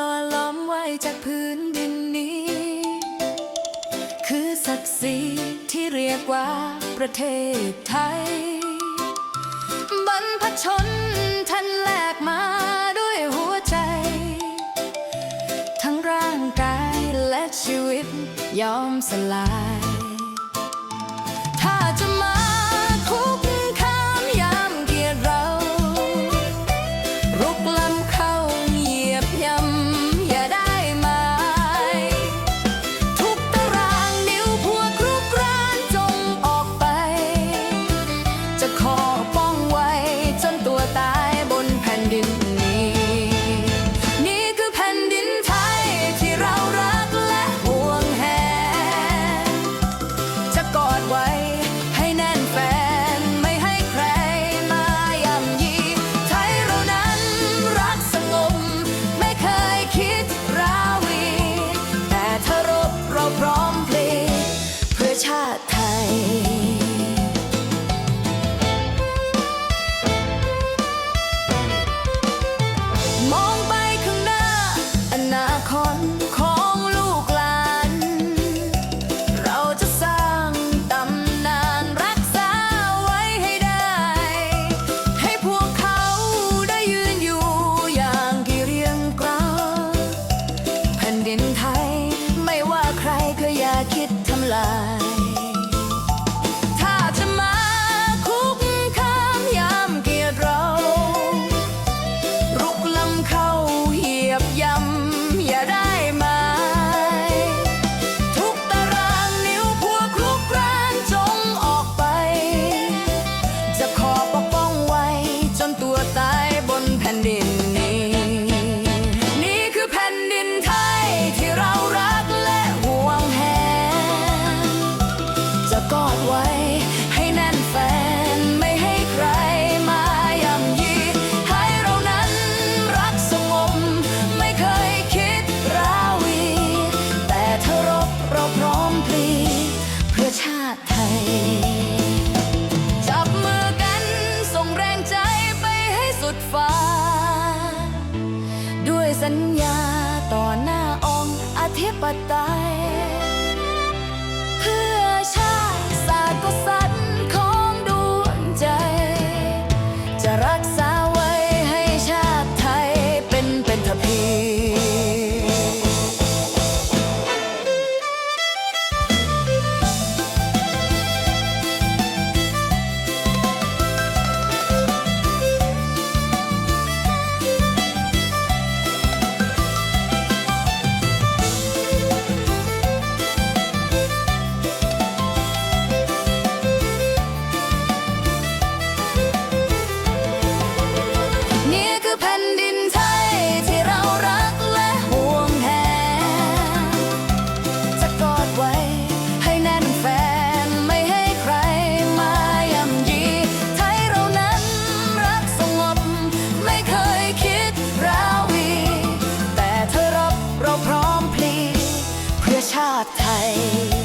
ล่อล้อมไว้จากพื้นดินนี้ คือศักดิ์ศรีที่เรียกว่าประเทศไทย บรรพชนท่านแลกมาด้วยหัวใจ ทั้งร่างกายและชีวิตยอมสลาย คิดทำลาย ญญาต่อหน้าองค์อธิปไตย ไทย